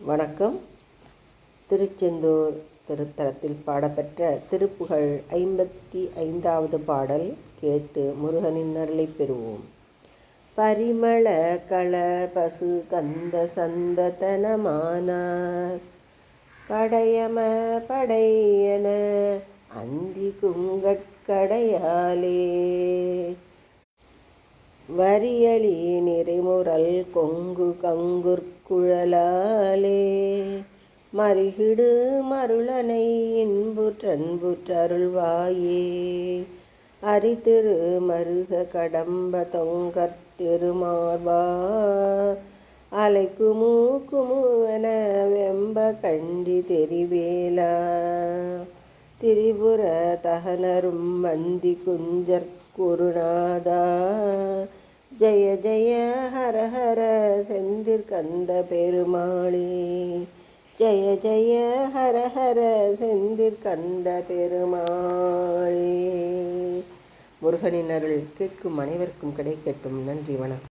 வணக்கம். திருச்செந்தூர் திருத்தலத்தில் பாடப்பெற்ற திருப்புகழ் ஐம்பத்தி ஐந்தாவது பாடல் கேட்டு முருகனின் அருளை பெறுவோம். பரிமள கள பசு கந்த சந்ததனமானார். படையம படையன அந்தி குங்கட்கடையாலே. வரியளி நிறைமுறல் கொங்கு குழலாலே மறிகிடு மருளனை இன்புற்றன்புற்றருள்வாயே அரிதிரு மருக கடம்ப தொங்கற் திருமார்பா. அலைக்குமு குமுவென வெம்ப கண்டி தெரிவேலா. திரிபுர தகனரும் மந்தி குஞ்சற் குருநாதா. ஜெய ஜெய ஹர ஹர செந்திற்கந்த பெருமாளே. ஜெய ஜெய ஹர ஹர செந்திற்கந்த பெருமாளே. முருகனின் அருள் கேட்கும் அனைவருக்கும் கிடைக்கட்டும். நன்றி வணக்கம்.